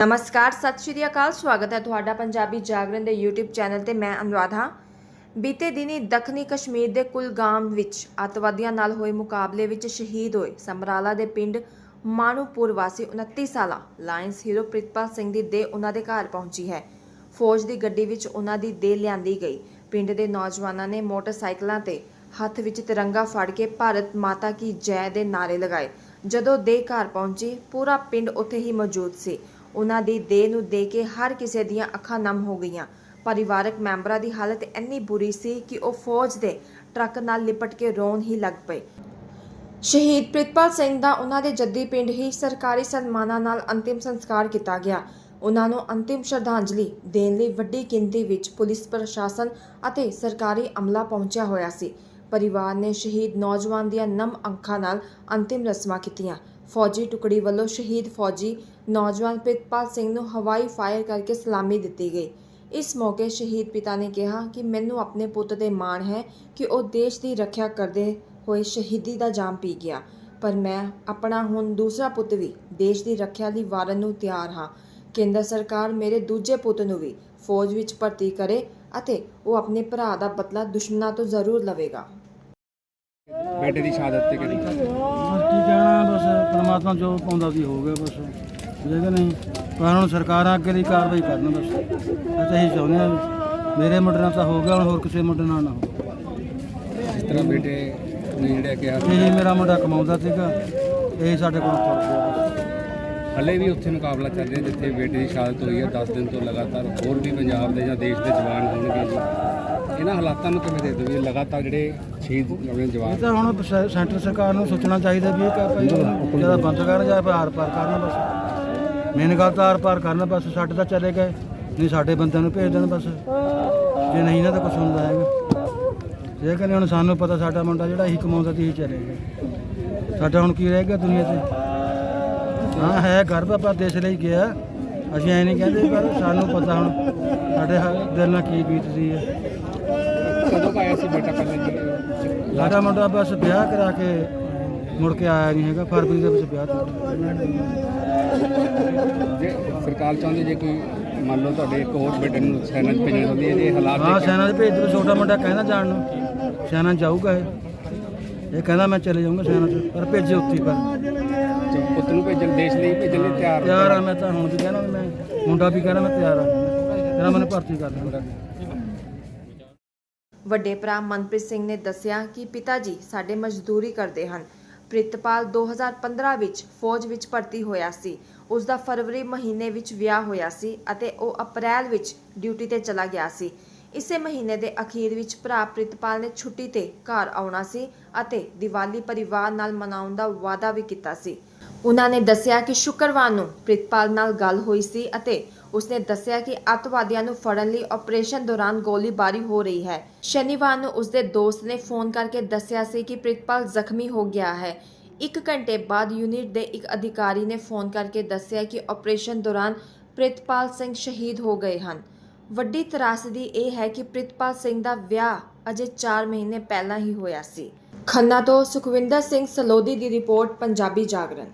ਨਮਸਕਾਰ, ਸਤਿ ਸ਼੍ਰੀ ਅਕਾਲ, ਸਵਾਗਤ ਹੈ ਤੁਹਾਡਾ ਪੰਜਾਬੀ ਜਾਗਰਣ ਦੇ YouTube ਚੈਨਲ ਤੇ, ਮੈਂ ਅਨੁਰਾਧ। ਹਾਂ ਬੀਤੇ ਦਿਨੀ ਦੱਖਣੀ ਕਸ਼ਮੀਰ ਦੇ ਕੁਲਗਾਮ ਵਿੱਚ ਅੱਤਵਾਦੀਆਂ ਨਾਲ ਹੋਏ ਮੁਕਾਬਲੇ ਵਿੱਚ ਸ਼ਹੀਦ ਹੋਏ ਸਮਰਾਲਾ ਦੇ ਪਿੰਡ ਮਾਨੂਪੁਰ ਵਾਸੀ 29 ਸਾਲਾ ਲਾਇਨਸ ਹੀਰੋ ਪ੍ਰਿਤਪਾਲ ਸਿੰਘ ਦੀ ਦੇਹ ਉਹਨਾਂ ਦੇ ਘਰ ਪਹੁੰਚੀ ਹੈ। ਫੌਜ ਦੀ ਗੱਡੀ ਵਿੱਚ ਉਹਨਾਂ ਦੀ ਦੇਹ ਲਿਆਂਦੀ ਗਈ। ਪਿੰਡ ਦੇ ਨੌਜਵਾਨਾਂ ਨੇ ਮੋਟਰਸਾਈਕਲਾਂ ਤੇ ਹੱਥ ਵਿੱਚ ਤਿਰੰਗਾ ਫੜ ਕੇ ਭਾਰਤ ਮਾਤਾ ਕੀ ਜੈ ਦੇ ਨਾਰੇ ਲਗਾਏ। ਜਦੋਂ ਦੇਹ ਘਰ ਪਹੁੰਚੀ, ਪੂਰਾ ਪਿੰਡ ਉੱਥੇ ਹੀ ਮੌਜੂਦ ਸੀ। ਉਹਨਾਂ ਦੀ ਦੇਹ ਨੂੰ ਦੇ ਕੇ ਹਰ ਕਿਸੇ ਦੀਆਂ ਅੱਖਾਂ ਨਮ ਹੋ ਗਈਆਂ। ਪਰਿਵਾਰਕ ਮੈਂਬਰਾਂ ਦੀ ਹਾਲਤ ਇੰਨੀ ਬੁਰੀ ਸੀ ਕਿ ਉਹ ਫੌਜ ਦੇ ਟਰੱਕ ਨਾਲ ਲਿਪਟ ਕੇ ਰੋਣ ਹੀ ਲੱਗ ਪਏ। ਸ਼ਹੀਦ ਪ੍ਰਿਤਪਾਲ ਸਿੰਘ ਦਾ ਉਹਨਾਂ ਦੇ ਜੱਦੀ ਪਿੰਡ ਹੀ ਸਰਕਾਰੀ ਸਨਮਾਨਾਂ ਨਾਲ ਅੰਤਿਮ ਸੰਸਕਾਰ ਕੀਤਾ ਗਿਆ। ਉਹਨਾਂ ਨੂੰ ਅੰਤਿਮ ਸ਼ਰਧਾਂਜਲੀ ਦੇਣ ਲਈ ਵੱਡੀ ਗਿਣਤੀ ਵਿੱਚ ਪੁਲਿਸ ਪ੍ਰਸ਼ਾਸਨ ਅਤੇ ਸਰਕਾਰੀ ਅਮਲਾ ਪਹੁੰਚਿਆ ਹੋਇਆ ਸੀ। ਪਰਿਵਾਰ ਨੇ ਸ਼ਹੀਦ ਨੌਜਵਾਨ ਦੀਆਂ ਨਮ ਅੱਖਾਂ ਨਾਲ ਅੰਤਿਮ ਰਸਮਾਂ ਕੀਤੀਆਂ। ਫੌਜੀ ਟੁਕੜੀ ਵੱਲੋਂ ਸ਼ਹੀਦ ਫੌਜੀ ਨੌਜਵਾਨ ਪ੍ਰਿਤਪਾਲ ਸਿੰਘ ਨੂੰ ਹਵਾਈ ਫਾਇਰ ਕਰਕੇ ਸਲਾਮੀ ਦਿੱਤੀ ਗਈ। ਇਸ ਮੌਕੇ ਸ਼ਹੀਦ ਪਿਤਾ ਨੇ ਕਿਹਾ ਕਿ ਮੈਨੂੰ ਆਪਣੇ ਪੁੱਤ ਤੇ ਮਾਣ ਹੈ ਕਿ ਉਹ ਦੇਸ਼ ਦੀ ਰੱਖਿਆ ਕਰਦੇ ਹੋਏ ਸ਼ਹੀਦੀ ਦਾ ਜਾਮ ਪੀ ਗਿਆ। ਪਰ ਮੈਂ ਆਪਣਾ ਹੁਣ ਦੂਸਰਾ ਪੁੱਤ ਵੀ ਦੇਸ਼ ਦੀ ਰੱਖਿਆ ਲਈ ਵਾਰਨ ਨੂੰ ਤਿਆਰ ਹਾਂ। ਕੇਂਦਰ ਸਰਕਾਰ ਮੇਰੇ ਦੂਜੇ ਪੁੱਤ ਨੂੰ ਵੀ ਫੌਜ ਵਿੱਚ ਭਰਤੀ ਕਰੇ ਅਤੇ ਉਹ ਆਪਣੇ ਭਰਾ ਦਾ ਬਦਲਾ ਦੁਸ਼ਮਣਾਂ ਤੋਂ ਜ਼ਰੂਰ ਲਵੇਗਾ। ਬੇਟੇ ਦੀ ਸ਼ਹਾਦਤ ਤੇ ਕਿਹੜੀ ਬਸ ਕੀ ਕਹਿਣਾ ਬਸ ਪਰਮਾਤਮਾ ਜੋ ਪਾਉਂਦਾ ਸੀ ਹੋ ਗਿਆ ਬਸ। ਠੀਕ ਹੈ ਨਹੀਂ ਪਰ ਹੁਣ ਸਰਕਾਰਾਂ ਅੱਗੇ ਦੀ ਕਾਰਵਾਈ ਕਰਨ ਬਸ। ਅਸੀਂ ਇਹੀ ਚਾਹੁੰਦੇ ਹਾਂ ਮੇਰੇ ਮੁੰਡੇ ਨਾਲ ਤਾਂ ਹੋ ਗਿਆ ਹੁਣ ਹੋਰ ਕਿਸੇ ਮੁੰਡੇ ਨਾਲ ਨਾ ਜਿਸ ਤਰ੍ਹਾਂ ਬੇਟੇ ਨੇ ਜਿਹੜਾ ਕਿਹਾ ਇਹੀ ਮੇਰਾ ਮੁੰਡਾ ਕਮਾਉਂਦਾ ਸੀਗਾ ਇਹੀ ਸਾਡੇ ਕੋਲ ਤੁਰ ਗਿਆ ਹਲੇ ਵੀ ਉੱਥੇ ਮੁਕਾਬਲਾ ਚੱਲ ਰਿਹਾ ਜਿੱਥੇ ਬੇਟੇ ਦੀ ਸ਼ਹਾਦਤ ਹੋਈ ਹੈ 10 ਦਿਨ ਤੋਂ ਲਗਾਤਾਰ ਹੋਰ ਵੀ ਪੰਜਾਬ ਦੇ ਜਾਂ ਦੇਸ਼ ਦੇ ਜਵਾਨ ਹੋਣਗੇ ਜੀ। ਇਹਨਾਂ ਹਾਲਾਤਾਂ ਨੂੰ ਕਿਵੇਂ ਦੇ ਦੋ ਵੀ ਲਗਾਤਾਰ ਜਿਹੜੇ ਸ਼ਹੀਦ ਆਪਣੇ ਇਹ ਜਵਾਨ ਤਾਂ ਹੁਣ ਸ- ਸੈਂਟਰ ਸਰਕਾਰ ਨੂੰ ਸੋਚਣਾ ਚਾਹੀਦਾ ਵੀ ਇਹ ਕਾ ਭਾਈ ਜ਼ਿਆਦਾ ਬੰਦ ਕਰਨ ਜਾਂ ਫਿਰ ਆਰ ਪਾਰ ਕਰਨ ਬਸ। ਮੇਨ ਗੱਲ ਤਾਂ ਆਰ ਪਾਰ ਕਰਨ ਬਸ ਸਾਡੇ ਤਾਂ ਚਲੇ ਗਏ। ਨਹੀਂ ਸਾਡੇ ਬੰਦਿਆਂ ਨੂੰ ਭੇਜ ਦੇਣ ਬਸ। ਜੇ ਨਹੀਂ ਨਾ ਤਾਂ ਕੁਝ ਹੁੰਦਾ ਹੈਗਾ। ਜੇ ਕਹਿੰਦੇ ਹੁਣ ਸਾਨੂੰ ਪਤਾ ਸਾਡਾ ਮੁੰਡਾ ਜਿਹੜਾ ਇਹੀ ਕਮਾਉਂਦਾ ਸੀ ਇਹੀ ਚਲੇ ਗਿਆ। ਸਾਡਾ ਹੁਣ ਕੀ ਰਹਿ ਗਿਆ ਦੁਨੀਆ ਤੇ ਹਾਂ ਹੈ ਗਰਭ ਆਪਾਂ ਦੇਸ਼ ਲਈ ਗਿਆ। ਅਸੀਂ ਐ ਨਹੀਂ ਕਹਿੰਦੇ ਪਰ ਸਾਨੂੰ ਪਤਾ ਹੁਣ ਸਾਡੇ ਹ- ਦਿਲ ਨਾਲ ਕੀ ਬੀਤਦੀ ਹੈ। ਕਦੋਂ ਆਇਆ ਸੀ ਬੇਟਾ ਪਹਿਲਾਂ ਸਾਡਾ ਮੁੰਡਾ ਬਸ ਵਿਆਹ ਕਰਾ ਕੇ ਮੁੜ ਕੇ ਆਇਆ ਨਹੀਂ ਹੈਗਾ ਫਰਵਰੀ ਦੇ ਵਿੱਚ ਵਿਆਹ ਤੇ ਜੇ ਸਰਕਾਰ ਚਾਹੁੰਦੀ ਜੇ ਕੋਈ ਮੰਨ ਲਓ ਤੁਹਾਡੇ ਇੱਕ ਹੋਰ ਬੇਟੇ ਨੂੰ ਸੈਨਾ 'ਚ ਭੇਜਣਾ ਚਾਹੁੰਦੀ ਹੈ ਜੇ ਹਾਲਾਤ ਹਾਂ ਸੈਨਾ ਦੇ ਭੇਜ ਦੇ ਛੋਟਾ ਮੁੰਡਾ ਕਹਿੰਦਾ ਜਾਣ ਨੂੰ। ਸੈਨਾ ਜਾਊਗਾ ਇਹ। ਇਹ ਕਹਿੰਦਾ ਮੈਂ ਚਲੇ ਜਾਊਂਗਾ ਸੈਨਾ 'ਚ ਪਰ ਭੇਜੇ ਉੱਥੇ ਹੀ ਪਰ। ਜੇ ਪੁੱਤ ਨੂੰ ਭੇਜਣ ਦੇਸ਼ ਲਈ ਭੇਜਣ ਲਈ ਤਿਆਰ ਤਿਆਰ ਆ ਮੈਂ ਤਾਂ ਹੁਣ ਵੀ ਕਹਿਣਾ ਵੀ ਮੈਂ ਮੁੰਡਾ ਵੀ ਕਹਿਣਾ ਮੈਂ ਤਿਆਰ ਆ। ਕਹਿੰਦਾ ਮੈਨੂੰ ਭਰਤੀ ਕਰ ਦੇਣਾ ਵੱਡੇ ਭਰਾ ਮਨਪ੍ਰੀਤ ਸਿੰਘ ਨੇ ਦੱਸਿਆ ਕਿ ਪਿਤਾ ਜੀ ਸਾਡੇ ਮਜ਼ਦੂਰੀ ਕਰਦੇ ਹਨ। ਪ੍ਰਿਤਪਾਲ 2015 ਵਿੱਚ ਫੌਜ ਵਿੱਚ ਭਰਤੀ ਹੋਇਆ ਸੀ। ਉਸ ਦਾ ਫਰਵਰੀ ਮਹੀਨੇ ਵਿੱਚ ਵਿਆਹ ਹੋਇਆ ਸੀ ਅਤੇ ਉਹ ਅਪ੍ਰੈਲ ਵਿੱਚ ਡਿਊਟੀ ਤੇ ਚਲਾ ਗਿਆ ਸੀ। ਇਸੇ ਮਹੀਨੇ ਦੇ ਅਖੀਰ ਵਿੱਚ ਭਰਾ ਪ੍ਰਿਤਪਾਲ ਨੇ ਛੁੱਟੀ ਤੇ ਘਰ ਆਉਣਾ ਸੀ ਅਤੇ ਦੀਵਾਲੀ ਪਰਿਵਾਰ ਨਾਲ ਮਨਾਉਣ ਦਾ ਵਾਅਦਾ ਵੀ ਕੀਤਾ ਸੀ। ਉਹਨਾਂ ਨੇ ਦੱਸਿਆ ਕਿ ਸ਼ੁੱਕਰਵਾਰ ਨੂੰ ਪ੍ਰਿਤਪਾਲ ਨਾਲ ਗੱਲ ਹੋਈ ਸੀ ਅਤੇ ਉਸਨੇ ਦੱਸਿਆ ਕਿ ਅੱਤਵਾਦੀਆਂ ਨੂੰ ਫੜਨ ਲਈ ਆਪਰੇਸ਼ਨ ਦੌਰਾਨ ਗੋਲੀਬਾਰੀ ਹੋ ਰਹੀ ਹੈ। ਸ਼ਨੀਵਾਰ ਨੂੰ ਉਸਦੇ ਦੋਸਤ ਨੇ ਫੋਨ ਕਰਕੇ ਦੱਸਿਆ ਸੀ ਕਿ ਪ੍ਰਿਤਪਾਲ ਜ਼ਖਮੀ ਹੋ ਗਿਆ ਹੈ। ਇੱਕ ਘੰਟੇ ਬਾਅਦ ਯੂਨਿਟ ਦੇ ਇੱਕ ਅਧਿਕਾਰੀ ਨੇ ਫੋਨ ਕਰਕੇ ਦੱਸਿਆ ਕਿ ਆਪਰੇਸ਼ਨ ਦੌਰਾਨ ਪ੍ਰਿਤਪਾਲ ਸਿੰਘ ਸ਼ਹੀਦ ਹੋ ਗਏ ਹਨ। ਵੱਡੀ ਤਰਾਸਦੀ ਇਹ ਹੈ ਕਿ ਪ੍ਰਿਤਪਾਲ ਸਿੰਘ ਦਾ ਵਿਆਹ ਅਜੇ 4 ਮਹੀਨੇ ਪਹਿਲਾਂ ਹੀ ਹੋਇਆ ਸੀ। ਖੰਨਾ ਤੋਂ ਸੁਖਵਿੰਦਰ ਸਿੰਘ ਸਲੋਦੀ ਦੀ ਰਿਪੋਰਟ, ਪੰਜਾਬੀ ਜਾਗਰਣ।